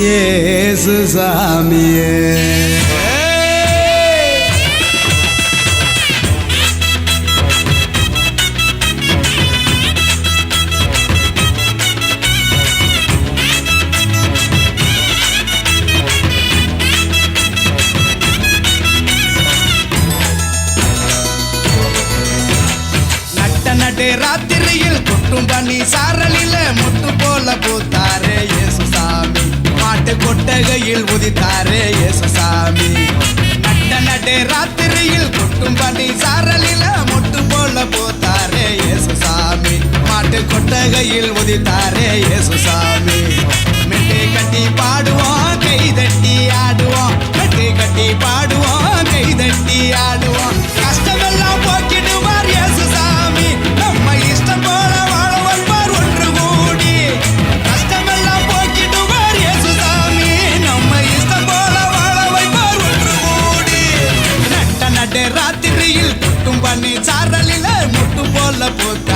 ஏசு சாமியே நட்ட நடு ராத்திரியில் கொட்டும் பண்ணி சாரலில முத்து போல பூத்தாரே இயேசு சாமி. மாட்டு கொட்டகையில் உதித்தாரே இயேசு சாமி. முட்டு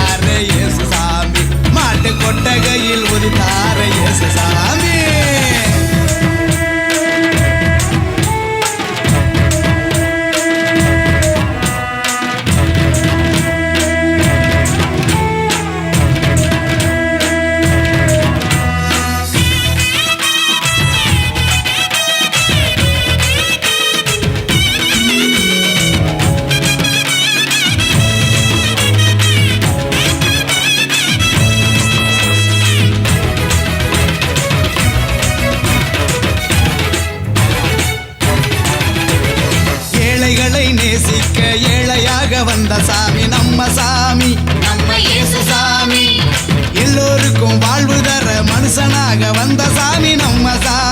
வந்த சாமி நம்ம சாமி. நம்ம இயேசு சாமி. எல்லோருக்கும் வாழ்வு தர மனுஷனாக வந்த சாமி நம்ம சாமி.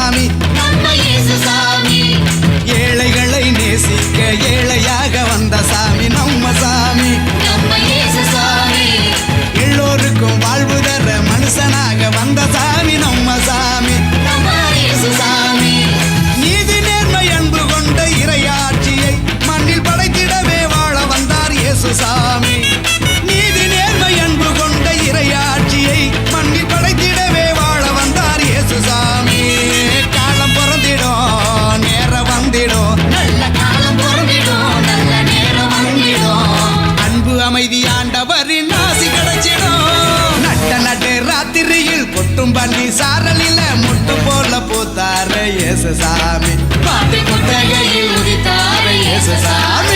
ஏசசாமி இயேசு சாமி. பாட்டு கொட்டகையில் உதித்தார ஏசசாமி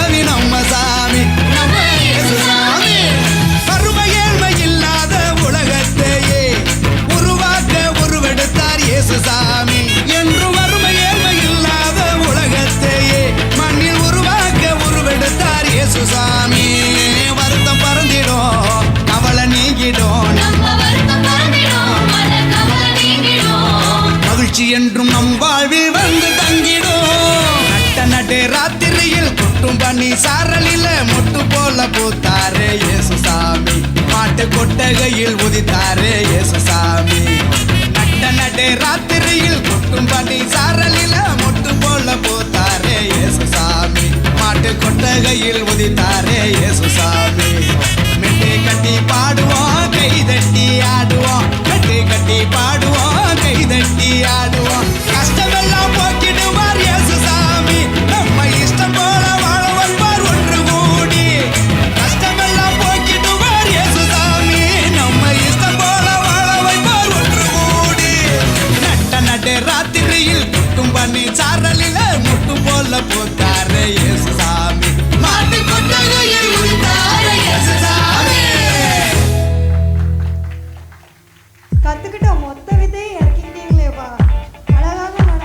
நீங்கிடும் என்றும் நம் வாழ்வில் வந்து தங்கிடும். நட்ட நடு ராத்திரியில் கொட்டும் பண்ணி சாரலில மொட்டு போல பூத்தாரே இயேசு சாமி. மாட்டு கொட்டகையில் உதித்தாரே இயேசு